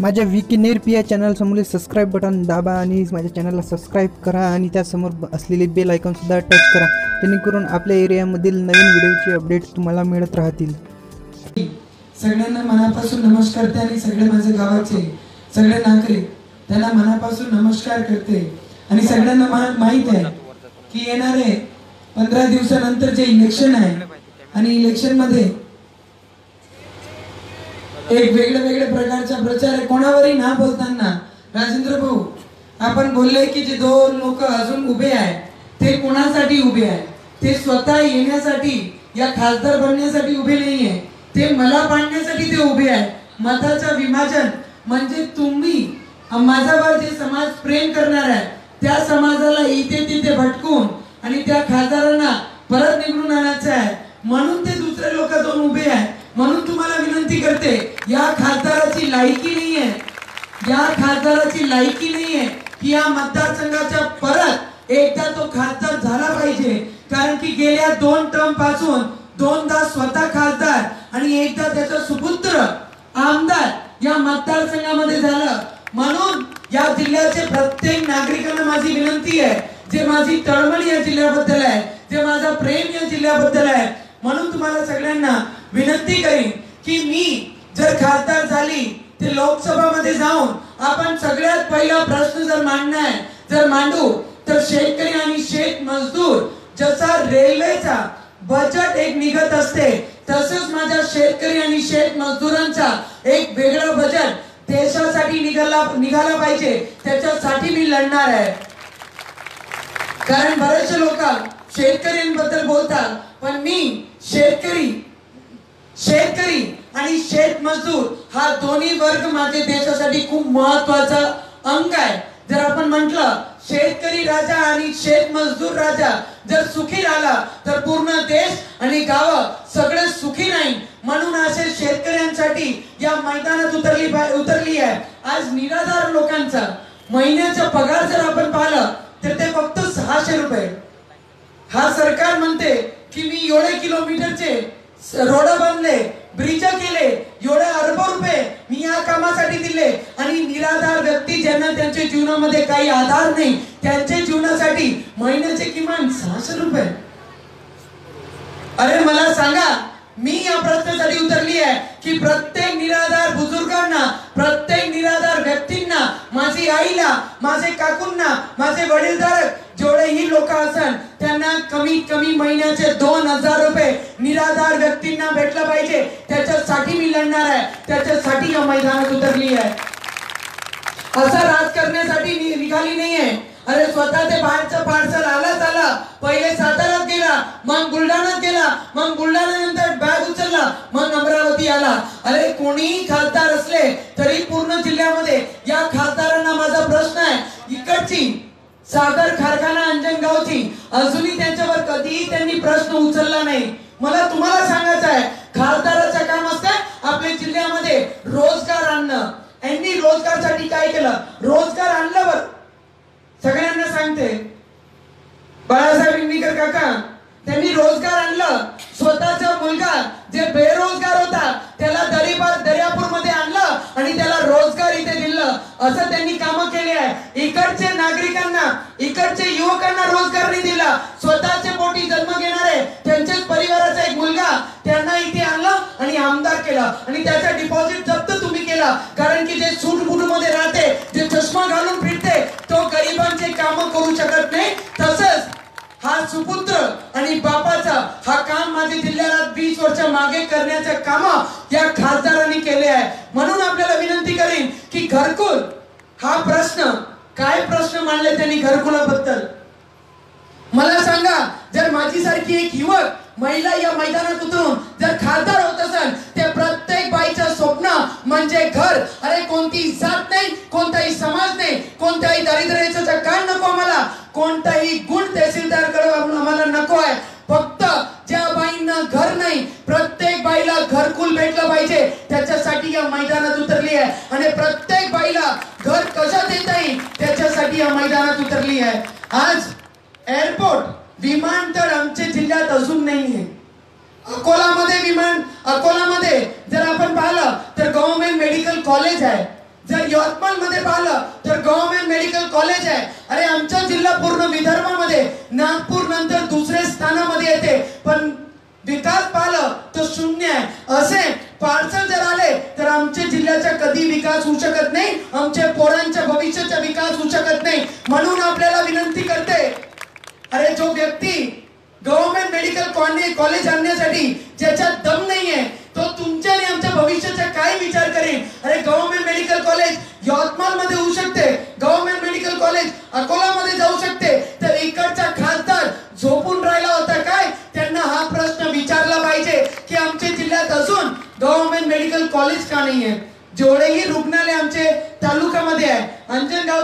माझ्या विकी पी या channel subscribe button दाबा आणि माझ्या चॅनलला सबस्क्राईब करा आणि त्यासमोर असलेले बेल आयकॉनसुद्धा टच करा जेणेकरून आपल्या एरियामधील नवीन व्हिडिओचे अपडेट तुम्हाला मिळत राहतील. सगळ्यांना मनापासून नमस्कार करते आणि सगळे माझे गावाचे सगळे नागरिक त्यांना मनापासून नमस्कार करते. आणि सगळ्यांना मा- माहीत आहे की येणारे पंधरा दिवसानंतर जे इलेक्शन आहे आणि इलेक्शनमध्ये एक वेगळ्या वेगळ्या प्रकारचा प्रचार आहे कोणावरही ना बोलताना राजेंद्र भाऊ आपण बोलले की जे दोन लोक अजून उभे आहेत ते कोणासाठी उभे आहेत? ते स्वतः येण्यासाठी या खासदार बनण्यासाठी उभे नाहीये. ते मला पाडण्यासाठी ते उभे आहेत. मताचं विभाजन म्हणजे तुम्ही माझ्यावर जे समाज प्रेम करणार आहे त्या समाजाला इथे तिथे भटकून आणि त्या खासदारांना परत निघून आणायचं आहे. म्हणून ते दुसरे लोक दोन उभे आहेत. म्हणून तुम्हाला विनंती करते या खासदाराची लायकी नाहीये. या खासदाराची लायकी नाहीये की या मतदारसंघाच्या परत एकदा तो खासदार झाला पाहिजे. कारण की गेल्या दोन टर्मपासून दोनदा स्वतः खासदार आणि एकदा त्याचा सुपुत्र आमदार या मतदारसंघामध्ये झालं. म्हणून या जिल्ह्याचे प्रत्येक नागरिकांना माझी विनंती आहे. जे माझी तळमळ या जिल्ह्याबद्दल आहे जे माझा प्रेम या जिल्ह्याबद्दल आहे. म्हणून तुम्हाला सगळ्यांना विनंती करीन की मी जर खासदार झाली ते लोकसभामध्ये जाऊन आपण सगळ्यात पहिला प्रश्न जर मांडणार आहे जर मांडू तर शेतकरी आणि शेत मजदूर जसा रेल्वेचा बजेट एक निघत असते तसंच माझ्या शेतकरी आणि शेत मजदूरांचा एक वेगळं बजेट देशासाठी निघाला निघाला पाहिजे त्याच्यासाठी मी लढणार आहे. कारण बरेचसे लोक शेतकऱ्यांबद्दल बोलतात पण मी शेतकरी मजदूर हा दोन्ही वर्ग माझे देशासाठी खूप महत्त्वाचा अंग आहे. जर आपण म्हटलं शेतकरी राजा आणि शेत मजदूर राजा जर सुखी राहिला तर पूर्ण देश आणि गाव सगळे सुखी नाही. म्हणून असे शेतकऱ्यांसाठी या मैदानात उतरली उतरली आहे. आज निराधार लोकांचा महिन्याचा पगार जर आपण पाहिलं तर ते फक्त सहाशे रुपये. हा सरकार म्हणते की मी एवढे किलोमीटरचे रोड बांधले ब्रिज केले. एवढे अर्ब रुपये मी या कामासाठी दिले. आणि निराधार व्यक्ती ज्यांना त्यांच्या जीवनामध्ये काही आधार नाही त्यांच्या जीवनासाठी महिन्याचे किमान सहाशे रुपये. अरे मला सांगा मी या प्रश्नासाठी उतरली आहे की प्रत्येक निराधार बुजुर्गांना प्रत्येक निराधार व्यक्तींना माझी आईला माझे काकूंना माझे वडीलधारक जेवढेही लोक असन त्यांना कमीत कमी महिन्याचे दोन हजार रुपये निराधार व्यक्तींना भेटलं पाहिजे. त्याच्यासाठी मी लढणार आहे. त्याच्यासाठी या मैदानात उतरली आहे. असं राज करण्यासाठी नि- निघाली नाहीये. अरे स्वतः ते बाहेरचं पार्सल आलाच आला. पहिले सातारात गेला मग बुलढाण्यात गेला मग बुलढाणा नंतर बॅग उचलला मग अमरावती आला. अरे कोणीही खासदार असले तरी पूर्ण जिल्ह्यामध्ये या खासदारांना माझा प्रश्न आहे. इकडची सागर कारखाना अंजनगावची अजूनही त्यांच्यावर कधीही त्यांनी प्रश्न उचलला नाही. मला तुम्हाला सांगायचं आहे खासदाराचं काम असतं आपल्या जिल्ह्यामध्ये रोजगार आणणं. यांनी रोजगारसाठी काय केलं? रोजगार आणल्यावर सगळ्यांना सांगते बाळासाहेब इंडिकर काका त्यांनी रोजगार आणलं. स्वतःचा मुलगा जे बेरोजगार होता त्याला दरीपार दर्यापूरमध्ये आणलं आणि त्याला रोजगार इथे दिलं. असं त्यांनी कामं केली आहे. इकडचे नागरिकांना इकडचे युवकांना रोजगार नाही दिला. स्वतःचे पोटी जन्म घेणारे त्यांच्याच परिवाराचा एक मुलगा त्यांना इथे आणलं आणि आमदार केला. आणि त्याचा डिपॉझिट जप्त तुम्ही केला. कारण की जे अमरावती जिल्ह्याला वीस वर्ष मागे करण्याचे काम या खासदारांनी केले आहे. म्हणून आपल्याला विनंती करीन की घरकुल हा प्रश्न काय प्रश्न मांडले त्यांनी घरकुलाबद्दल? मला सांगा जर माझी सारखी एक युवक महिला या मैदानात उतरून जर खासदार होत असेल ते प्रत्येक बाईचं स्वप्न म्हणजे घर. अरे कोणतीही जात नाही कोणताही समाज नाही कोणत्याही दारिद्र्याचं काय नको आम्हाला? कोणताही गुण तहसीलदारकडे आम्हाला नको आहे. फक्त ज्या बाईंना घर नाही प्रत्येक बाईला घरकुल भेटलं पाहिजे. त्याच्यासाठी या मैदानात उतरली आहे. आणि प्रत्येक बाईला घर कसं देता येईल त्याच्यासाठी या मैदानात उतरली आहे. आज एअरपोर्ट विमानतळ आमच्या जिल्ह्यात अजून नाहीये अकोलामध्ये विमान अकोलामध्ये जर आपण पाहिलं तर गव्हर्नमेंट मेडिकल कॉलेज आहे. जर यवतमाळमध्ये पाहिलं तर गव्हर्नमेंट मेडिकल कॉलेज आहे. अरे आमचा जिल्हा पूर्ण विदर्भामध्ये नागपूर नंतर दुसऱ्या स्थानामध्ये येते.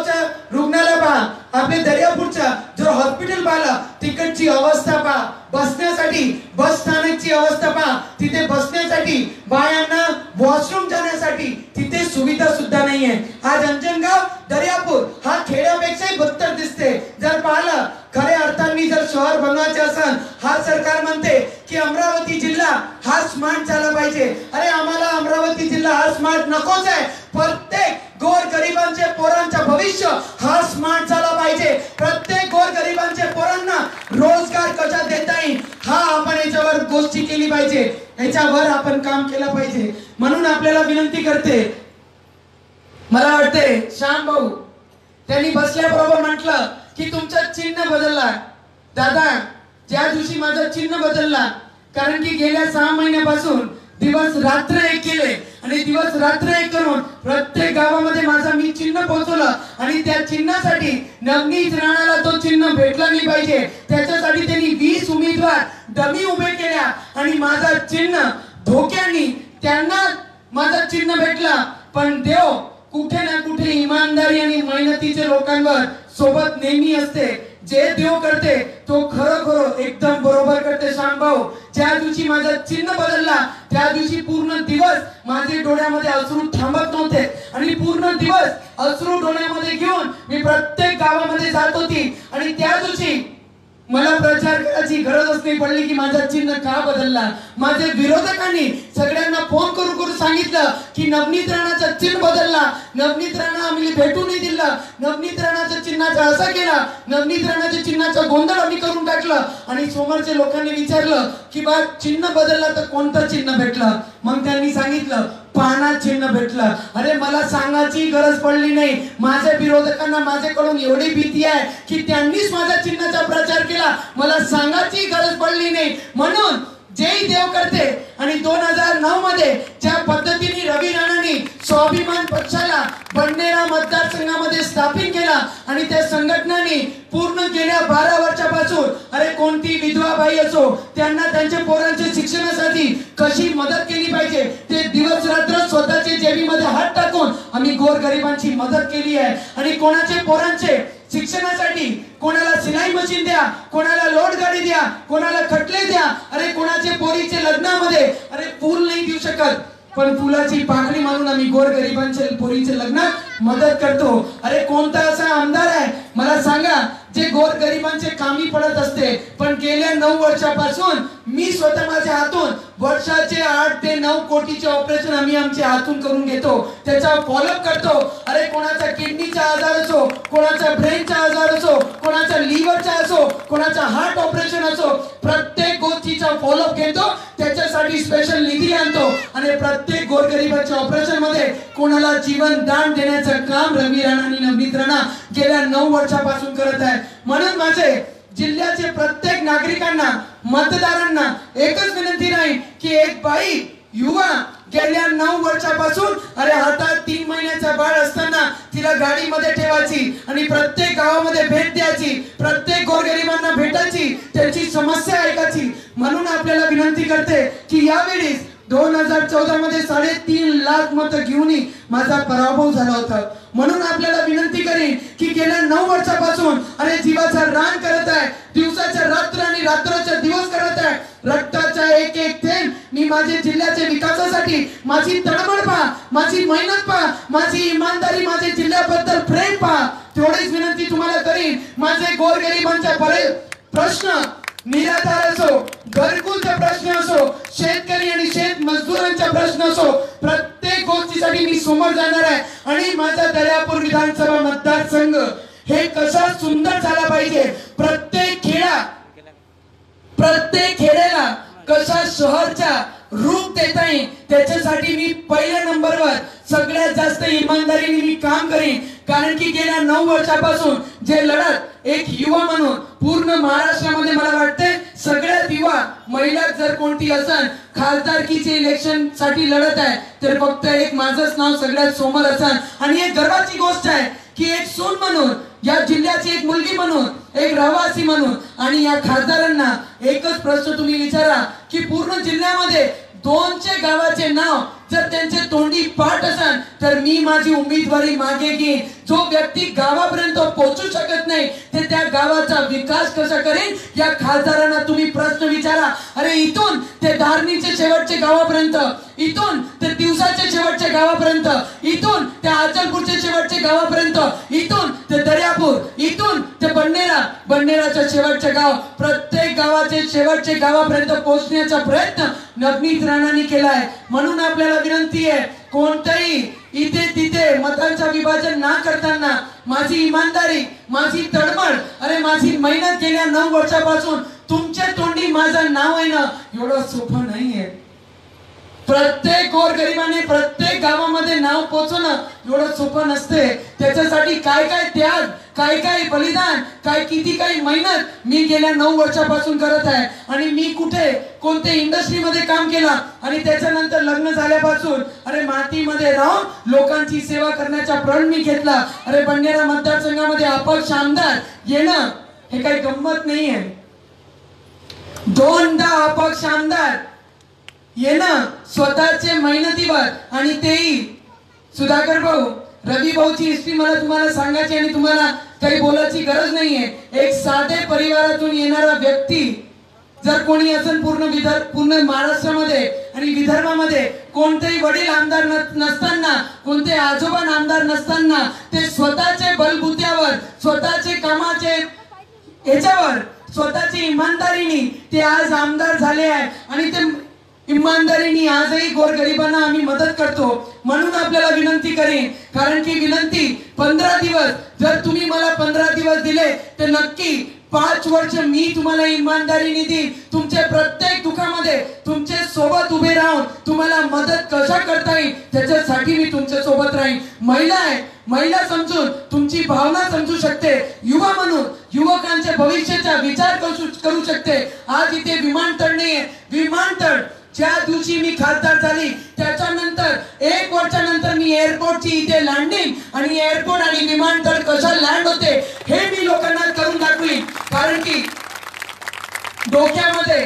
आहे रुग्णालय पहा आपले दर्यापूरच्या जर हॉस्पिटल पाहिलं तिकडची अवस्था पहा. बसण्यासाठी बस स्थानकची अवस्था पहा. तिथे बसण्यासाठी बायांना वॉशरूम जाण्यासाठी तिथे सुविधा सुद्धा नाहीये. हा अंजनगाव दर्यापूर हा खेड्यापेक्षाही बत्तर दिसते जर पाहिलं खऱ्या अर्थांनी जर शहर बनवायचे असेल हा सरकार म्हणते की अमरावती जिल्हा हा स्मार्ट झाला पाहिजे. अरे आम्हाला अमरावती जिल्हा हा स्मार्ट नकोच आहे. प्रत्येक गोर गरिबांचे पोरांचा भविष्य हा स्मार्ट झाला पाहिजे. प्रत्येक गोर गरिबांच्या पोरांना रोजगार कसा देता येईल? हा आपण याच्यावर गोष्टी केली पाहिजे. याच्यावर आपण काम केलं पाहिजे. म्हणून आपल्याला विनंती करते. मला वाटते श्याम भाऊ त्यांनी बसल्याबरोबर म्हटलं की तुमचं चिन्ह बदलला. दादा ज्या दिवशी माझं चिन्ह बदलला कारण की गेल्या सहा महिन्यापासून दिवस रात्र एक केले आणि दिवस रात्र एक करून प्रत्येक गावामध्ये माझा मी चिन्ह पोहोचवलं. आणि त्या चिन्हासाठी नवनीत राणाला तो चिन्ह भेटला नाही पाहिजे. त्याच्यासाठी त्यांनी वीस उमेदवार डमी उभे केल्या. आणि माझा चिन्ह धोक्यानी त्यांना माझा चिन्ह भेटला. पण देव कुठे ना कुठे इमानदारी आणि मेहनतीचे लोकांवर सोबत नेहमी असते. जे देव करते तो खरोखर एकदम बरोबर करते श्यामभाऊ ज्या दिवशी माझा चिन्ह बदलला त्या दिवशी पूर्ण दिवस माझे डोळ्यामध्ये अश्रू थांबत नव्हते. आणि पूर्ण दिवस अश्रू डोळ्यामध्ये घेऊन मी प्रत्येक गावामध्ये जात होती. आणि त्या दिवशी मला प्रचार करायची गरजच नाही पडली की माझा चिन्ह का बदलला? माझे विरोधकांनी सगळ्यांना फोन करून करून सांगितलं की नवनीत राणाचा चिन्ह बदलला. नवनीत राणा आम्ही भेटू नाही दिलं. नवनीत राणाच्या चिन्हाचा असा केला. नवनीत राणाच्या चिन्हाचा गोंधळ आम्ही करून टाकलं. आणि समोरच्या लोकांनी विचारलं की बा चिन्ह बदलला तर कोणतं चिन्ह भेटलं? मग त्यांनी सांगितलं पाना चिन्ह भेटलं. अरे मला सांगायची गरज पडली नाही. माझ्या विरोधकांना माझ्याकडून एवढी भीती आहे की त्यांनीच माझ्या चिन्हाचा प्रचार केला. मला सांगायची गरज पडली नाही. म्हणून जय देव करते आणि दोन हजार नऊ मध्ये ज्या पद्धतीने रवी राणांनी स्वाभिमान पक्षाला बंडेरा मतदारसंघामध्ये स्थापित केला आणि त्या संघटनांनी पूर्ण गेल्या बारा वर्षापासून अरे कोणती विधवा बाई असो त्यांना त्यांच्या पोरांच्या शिक्षणासाठी कशी मदत केली पाहिजे ते दिवस रात्र स्वतःच्या जेबीमध्ये हात टाकून आम्ही गोरगरिबांची मदत केली आहे. आणि कोणाचे पोरांचे शिक्षणासाठी कोणाला सिलाई मशीन द्या कोणाला लोड गाडी द्या कोणाला खटले द्या अरे कोणाचे पोरीचे लग्नामध्ये अरे फूल नाही देऊ शकत. पण फुलाची पाकळी मारून आम्ही गोरगरिबांचे पोरीचे लग्न मदत करतो. अरे कोणता असा आमदार आहे? मला सांगा जे गोरगरिबांचे कामी पडत असते पण गेल्या नऊ वर्षापासून मी स्वतः माझ्या हातून वर्षाचे आठ ते नऊ कोटीचे ऑपरेशन आम्ही आमच्या हातून करून घेतो. त्याचा फॉलोअप करतो. अरे कोणाचा किडनीचा आजार असो कोणाचा ब्रेनचा आजार असो कोणाचा लिव्हरचा असो कोणाचा हार्ट ऑपरेशन असो प्रत्येक गोष्टीचा फॉलोअप घेतो. त्याच्यासाठी स्पेशल निधी आणतो. आणि प्रत्येक गोरगरिबाच्या ऑपरेशनमध्ये कोणाला जीवन दान देण्याचा करण्याचं काम रवी राणा आणि नवनीत राणा गेल्या नऊ वर्षापासून करत आहे म्हणून माझे जिल्ह्याचे प्रत्येक नागरिकांना मतदारांना एकच विनंती नाही की एक बाई युवा गेल्या नऊ वर्षापासून अरे हातात तीन महिन्याचा बाळ असताना तिला गाडीमध्ये ठेवायची आणि प्रत्येक गावामध्ये भेट द्यायची प्रत्येक गोरगरिबांना भेटायची त्यांची समस्या ऐकायची. म्हणून आपल्याला विनंती करते की यावेळी दोन हजार चौदा मध्ये साडेतीन लाख मत घेऊनही माझा पराभव झाला होता. म्हणून आपल्याला विनंती करीन की गेल्या नऊ वर्षापासून अरे जीवाचा रान करत आहे दिवसाच्या रात्र आणि रात्राचा दिवस करत आहे रक्ताचा एक एक थेंब मी माझे जिल्ह्याच्या विकासासाठी माझी तळमळ पहा माझी मेहनत पहा माझी इमानदारी माझे जिल्ह्याबद्दल प्रेम पहा. तेवढीच विनंती तुम्हाला करीन. माझे गोरगरिबांच्या बरे प्रश्न निराधार असो घरकुलचा प्रश्न असो शेतकरी आणि शेत मजदूरांचा प्रश्न असो प्रत्येक गोष्टीसाठी मी समोर जाणार आहे. आणि माझा दर्यापूर विधानसभा मतदारसंघ हे कसा सुंदर झाला पाहिजे? प्रत्येक खेळा प्रत्येक खेड्याला कसा शहरच्या रूप देता येईल त्याच्यासाठी मी पहिल्या नंबरवर सगळ्यात जास्त इमानदारीने मी काम करेन. कारण की गेल्या नऊ वर्षापासून जे लढत एक युवा म्हणून पूर्ण महाराष्ट्रामध्ये मला वाटते सगळ्यात युवा महिला जर कोणती असन खासदारकीचे इलेक्शनसाठी लढत आहे तर फक्त एक माझंच नाव सगळ्यात समोर असन. आणि एक गर्वाची गोष्ट आहे की एक सून म्हणून या जिल्ह्याची एक मुलगी म्हणून एक रहिवासी म्हणून आणि या खासदारांना एकच प्रश्न तुम्ही विचारा की पूर्ण जिल्ह्यामध्ये दोनचे गावाचे नाव जर त्यांचे तोंडी पाठ असाल तर मी माझी उमेदवारी मागे घेईन. जो व्यक्ती गावापर्यंत पोहोचू शकत नाही ते त्या गावाचा विकास कसा करेल या खासदारांना तुम्ही प्रश्न विचारा. अरे इथून ते धारणीचे शेवटचे गावापर्यंत इथून ते दिवसाचे शेवटचे गावापर्यंत इथून ते अचलपूरचे शेवटचे गावापर्यंत इथून ते दर्यापूर इथून ते बंडेरा बंडेराच्या शेवटचे गाव. प्रत्येक गावाचे शेवटचे गावापर्यंत पोहोचण्याचा प्रयत्न नवनीत राणांनी केलाय. म्हणून आपल्याला विनंती आहे कोणतंही इथे तिथे मतांचं विभाजन ना करताना माझी इमानदारी माझी तडमड अरे माझी मेहनत गेल्या नऊ वर्षापासून तुमच्या तोंडी माझं नाव आहे ना एवढं सोपं नाहीये. प्रत्येक गोरगरिबाने प्रत्येक गावामध्ये नाव पोहोचवणं एवढं सोपं नसते. त्याच्यासाठी काय काय त्याग काय काय बलिदान काय किती काही मेहनत मी गेल्या नऊ वर्षापासून करत आहे. आणि मी कुठे कोणत्या इंडस्ट्रीमध्ये काम केलं आणि त्याच्यानंतर लग्न झाल्यापासून अरे मातीमध्ये राहून लोकांची सेवा करण्याचा प्रण मी घेतला. अरे बंडेरा मतदारसंघामध्ये अपक्ष आमदार येणं हे काही गंमत नाहीये. दोनदा अपक्ष आमदार येणं स्वतःचे मेहनतीवर आणि तेही. सुधाकर भाऊ रवी भाऊची हिस्ट्री मला तुम्हाला सांगायची आणि तुम्हाला काही बोलायची गरज नाहीये. एक साधे परिवारातून येणारा व्यक्ती जर कोणी असेल पूर्ण विदर्भ पूर्ण महाराष्ट्रामध्ये आणि विदर्भामध्ये कोणतेही वडील आमदार न- नसताना कोणते आजोबा आमदार नसताना ते स्वतःचे बलबुत्यावर स्वतःचे कामाचे याच्यावर स्वतःची इमानदारीने ते आज आमदार झाले आहे. आणि ते इमानदारीने आजही गोरगरिबांना आम्ही मदत करतो. म्हणून आपल्याला विनंती करेन कारण की विनंती पंधरा दिवस जर तुम्ही मला पंधरा दिवस दिले तर नक्की पाच वर्ष मी तुम्हाला इमानदारीने देईन. तुमच्या प्रत्येक दुखामध्ये तुमच्यासोबत उभे राहून तुम्हाला मदत कशा करता येईल त्याच्यासाठी मी तुमच्यासोबत राहीन. महिला आहे महिला समजून तुमची भावना समजू शकते. युवा म्हणून युवकांच्या भविष्याचा विचार करू करू शकते. आज इथे विमानतळ नाहीये. विमानतळ ज्या दिवशी मी खासदार झाली त्याच्यानंतर एक वर्षानंतर मी एअरपोर्टची इथे लँडिंग आणि एअरपोर्ट आणि विमानतळ कशा लँड होते हे मी लोकांना करून दाखवी कारण की डोक्यामध्ये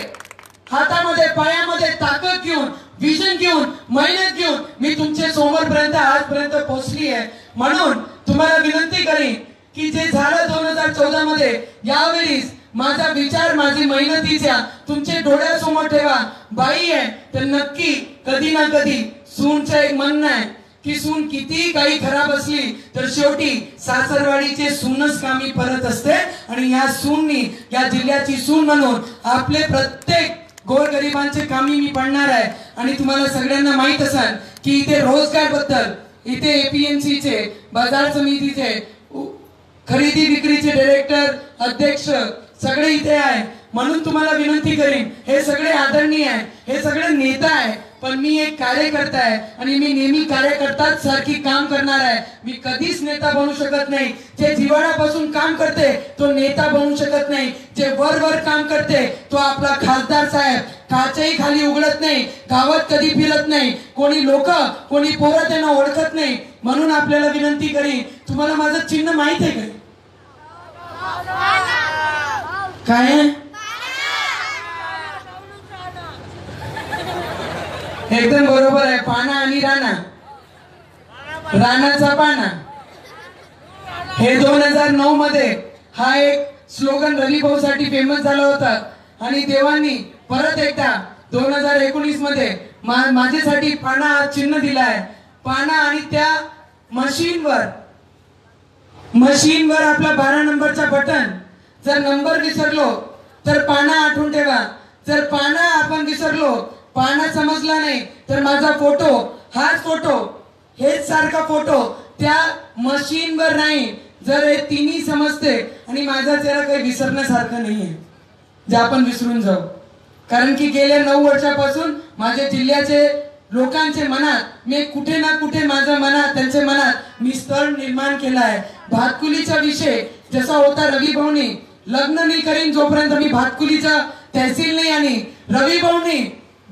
हातामध्ये पायामध्ये ताकद घेऊन विजन घेऊन मेहनत घेऊन मी तुमच्या समोरपर्यंत आजपर्यंत पोहोचली आहे. म्हणून तुम्हाला विनंती करीन की जे झालं दोन हजार चौदा मध्ये यावेळीस माझा विचार माझी मेहनतीचा तुमचे डोळ्यासमोर ठेवा. बाई आहे तर नक्की कधी ना कधी सूनचं एक म्हणणं आहे की सून किती काही खराब असली तर शेवटी सासरवाडीचे सूनच कामी परत असते. आणि या सूननी या जिल्ह्याची सून म्हणून आपले प्रत्येक गोरगरिबांचे कामी मी पडणार आहे. आणि तुम्हाला सगळ्यांना माहीत असाल की इथे रोजगारबद्दल इथे एपीएमसी चे बाजार समितीचे खरेदी विक्रीचे डायरेक्टर अध्यक्ष सगळे इथे आहे. म्हणून तुम्हाला विनंती करीन हे सगळे आदरणीय आहे हे सगळे नेता आहे पण मी एक कार्यकर्ता आहे आणि मी नेहमी कार्यकर्ताच सारखी काम करणार आहे. मी कधीच नेता बनू शकत नाही. जे जिवाळ्यापासून काम करते तो नेता बनू शकत नाही. जे वर वर काम करते तो आपला खासदार साहेब. काचही खाली उघडत नाही गावात कधी फिरत नाही. कोणी लोक कोणी पोरं त्यांना ओळखत नाही. म्हणून आपल्याला विनंती करीन. तुम्हाला माझं चिन्ह माहीत आहे का? काय एकदम बरोबर आहे. पाना आणि राणा. राणाचा पाना. हे दोन हजार नऊ मध्ये हा एक स्लोगन रवी भाऊ साठी फेमस झाला होता. आणि देवांनी परत एकदा दोन हजार एकोणीसमध्ये मा- माझ्यासाठी पाना हा चिन्ह दिलाय पाना आणि त्या मशीनवर मशीनवर आपला बारा नंबरचा बटन जर नंबर विसरलो तर पाना आठवून ठेवा. जर पाना आपण विसरलो पाना समजला नाही तर माझा फोटो हाच फोटो हेच सारखा फोटो त्या मशीनवर नाही. जर हे तिन्ही समजते आणि माझा चेहरा काही विसरण्यासारखं नाही आहे जे आपण विसरून जाऊ. कारण की गेल्या नऊ वर्षापासून माझ्या जिल्ह्याचे लोकांचे मनात मी कुठे ना कुठे माझ्या मनात त्यांच्या मनात मी स्थळ निर्माण केला आहे. भातकुलीचा विषय जसा होता रवी भाऊनी लग्न नाही करीन जोपर्यंत मी भातकुलीचा तहसील नाही आणि रवी भाऊनी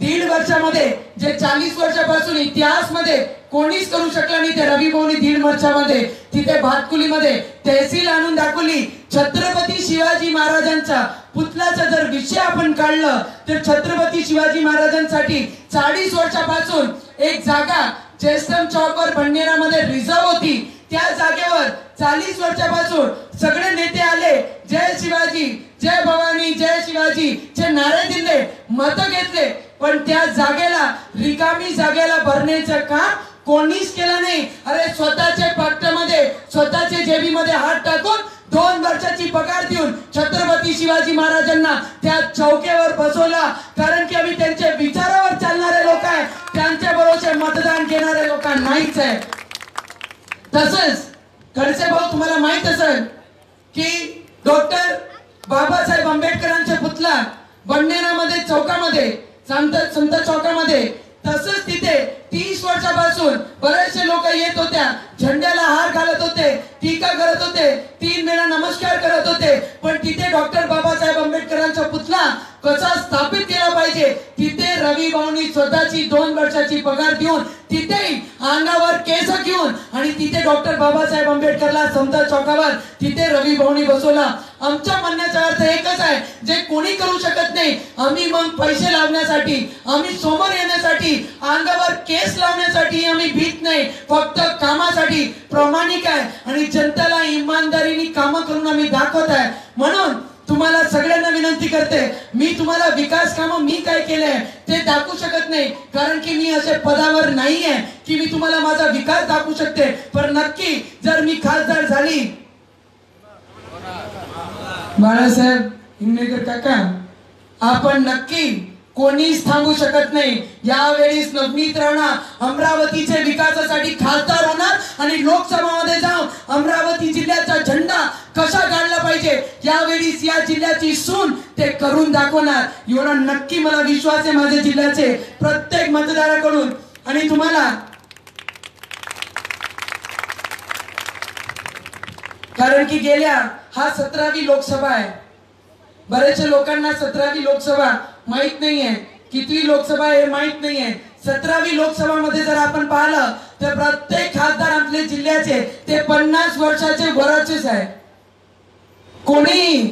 दीड वर्षामध्ये जे चाळीस वर्षापासून इतिहासमध्ये कोणीच करू शकला नाही ते रवी भाऊनी दीड वर्षामध्ये. तिथे भातकुलीमध्ये तहसील आणून दाखवली. छत्रपती शिवाजी महाराजांचा पुतलाचा जर विषय आपण काढलं तर छत्रपती शिवाजी महाराजांसाठी चाळीस वर्षापासून एक जागा चेस्टम चौकवर बंडेरामध्ये रिझर्व होती. त्या जागेवर चाळीस वर्षापासून सगळे नेते आले. जय शिवाजी जय भवानी जय शिवाजी. चे नारे दिले मत घेतले. पण त्या जागेला रिकामी जागेला भरण्याचं काम कोणीच केलं नाही. अरे स्वतःच्या पट्ट्यामध्ये स्वतःच्या जेबीमध्ये हात टाकून दोन वर्षाची पगार देऊन छत्रपती शिवाजी महाराजांना त्या चौक्यावर बसवला. कारण की आम्ही त्यांच्या विचारावर चालणारे लोक आहे. त्यांच्या बरोबर मतदान घेणारे लोक नाहीच आहे. तसंच खडसे भाऊ तुम्हाला माहीत असेल की डॉक्टर बाबासाहेब आंबेडकरांच्या पुतला बंडेरामध्ये चौकामध्ये संत संत चौकामध्ये तसंच तिथे तीस वर्षापासून बरेचसे लोक येत होत्या. झेंड्याला हार घालत होते टीका करत होते तीन वेळा नमस्कार करत होते. पण तिथे डॉक्टर बाबासाहेब आंबेडकरांचा पुतला कसा स्थापित केला पाहिजे? तिथे रवी भाऊनी स्वतःची दोन वर्षाची पगार देऊन तिथेही अंगावर केस घेऊन आणि तिथे डॉक्टर बाबासाहेब आंबेडकरला समता चौकावर तिथे रवी भाऊनी बसवला. आमच्या म्हणण्याचा अर्थ एकच आहे जे कोणी करू शकत नाही आम्ही मग पैसे लावण्यासाठी आम्ही समोर येण्यासाठी अंगावर केस लावण्यासाठी आम्ही भीत नाही फक्त कामासाठी प्रामाणिक आहे आणि जनतेला इमानदारीने कामं करून आम्ही दाखवत आहे. म्हणून तुम्हाला सगळ्यांना विनंती करते मी तुम्हाला विकास कामं मी काय केलंय ते दाखवू शकत नाही कारण की मी असे पदावर नाही आहे की मी तुम्हाला माझा विकास दाखवू शकते. पण नक्की जर मी खासदार झाली बाळासाहेब हिंगणेकर काका आपण नक्की कोणीच थांबू शकत नाही. यावेळीस नवनीत राणा अमरावतीचे विकासासाठी खासदार होणार आणि लोकसभामध्ये जाऊन अमरावती जिल्ह्याचा झेंडा कसा काढला पाहिजे यावेळीस या जिल्ह्याची सून ते करून दाखवणार. एवढा नक्की मला विश्वास आहे माझ्या जिल्ह्याचे प्रत्येक मतदाराकडून. आणि तुम्हाला कारण की गेल्या हा सतरावी लोकसभा आहे. बरेचशे लोकांना सतरावी लोकसभा माहीत नाहीये. किती लोकसभा हे माहीत नाहीये. सतरावी लोकसभा मध्ये जर आपण पाहिलं तर प्रत्येक खासदार आपले जिल्ह्याचे ते पन्नास वर्षाचे वराचेच आहे कोणी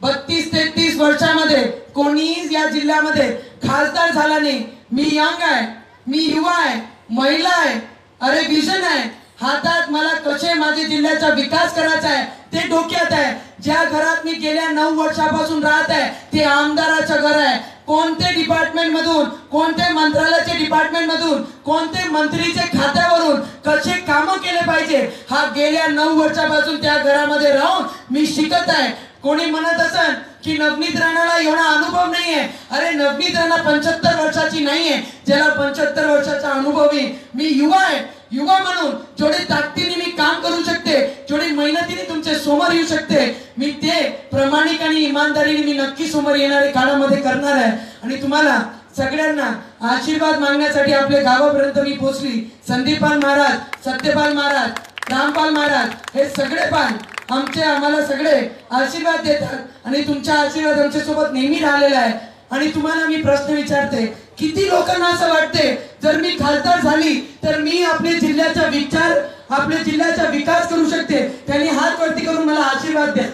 बत्तीस तेहतीस वर्षामध्ये कोणीही या जिल्ह्यामध्ये खासदार झाला नाही. मी यंग आहे मी युवा आहे महिला आहे अरे विजन आहे. हातात मला कसे माझ्या जिल्ह्याचा विकास करायचा आहे ते डोक्यात आहे. ज्या घरात मी गेल्या नऊ वर्षापासून राहत आहे ते आमदाराचं घर आहे. कोणत्या डिपार्टमेंट मधून कोणत्या मंत्रालयाचे डिपार्टमेंट मधून कोणत्या मंत्रीचे खात्यावरून कसे काम केले पाहिजे हा गेल्या नऊ वर्षापासून त्या घरामध्ये राहून मी शिकत आहे. कोणी म्हणत असन की नवनीत राणाला एवढा अनुभव नाहीये. अरे नवनीत राणा पंच्याहत्तर वर्षाची नाहीये. ज्याला पंच्याहत्तर वर्षाचा अनुभव आहे मी युवा आहे. युवा म्हणून जेवढे ताकदीने मी काम करू शकते जेवढी मेहनतीने तुमच्यासमोर येऊ शकते मी ते प्रामाणिक आणि इमानदारीने मी नक्की समोर येणारे काळामध्ये करणार आहे. आणि तुम्हाला सगळ्यांना आशीर्वाद मागण्यासाठी आपल्या गावापर्यंत मी पोहोचली. संदीपाल महाराज सत्यपाल महाराज रामपाल महाराज हे सगळे पाल आमचे आम्हाला सगळे आशीर्वाद देतात. आणि तुमचा आशीर्वाद आमच्यासोबत नेहमी राहिलेला आहे. आणि तुम्हाला मी प्रश्न विचारते किती लोकांना असं वाटते जर मी खासदार झाली तर मी आपल्या जिल्ह्याचा विचार आपल्या जिल्ह्याचा विकास करू शकते. त्यांनी हात वरती करून मला आशीर्वाद द्या.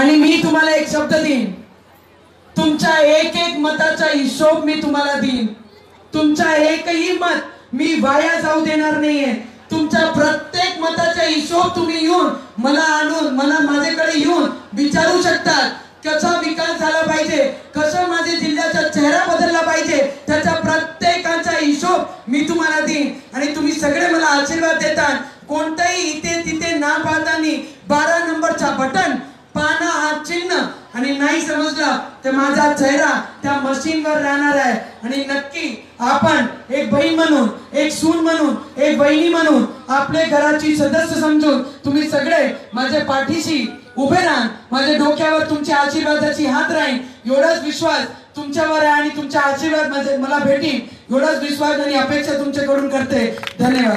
आणि मी तुम्हाला एक शब्द देईन. तुमच्या एक एक मताचा हिशोब मी तुम्हाला देईन. तुमचा एकही मत मी वाया जाऊ देणार नाहीये. तुमच्या प्रत्येक मताचा हिशोब तुम्ही येऊन मला आणून मला माझ्याकडे येऊन विचारू शकतात. कसा विकास झाला पाहिजे? कसं माझ्या जिल्ह्याचा चेहरा बदलला पाहिजे? त्याचा प्रत्येकाचा हिशोब मी तुम्हाला देईन. आणि तुम्ही सगळे मला आशीर्वाद देतात कोणताही इथे तिथे ना पाहतानी बारा नंबरचा बटन पाना हा चिन्ह. आणि नाही समजलं तर माझा चेहरा त्या मशीनवर राहणार आहे. आणि नक्की आपण एक बहीण म्हणून एक सून म्हणून एक बहिणी म्हणून आपले घराची सदस्य समजून तुम्ही सगळे माझ्या पाठीशी उभे राहा. माझ्या डोक्यावर तुमच्या आशीर्वादाची हात राहील एवढाच विश्वास तुमच्यावर आहे आणि तुमचा आशीर्वाद माझे मला भेटी एवढाच विश्वास आणि अपेक्षा तुमच्याकडून करते. धन्यवाद.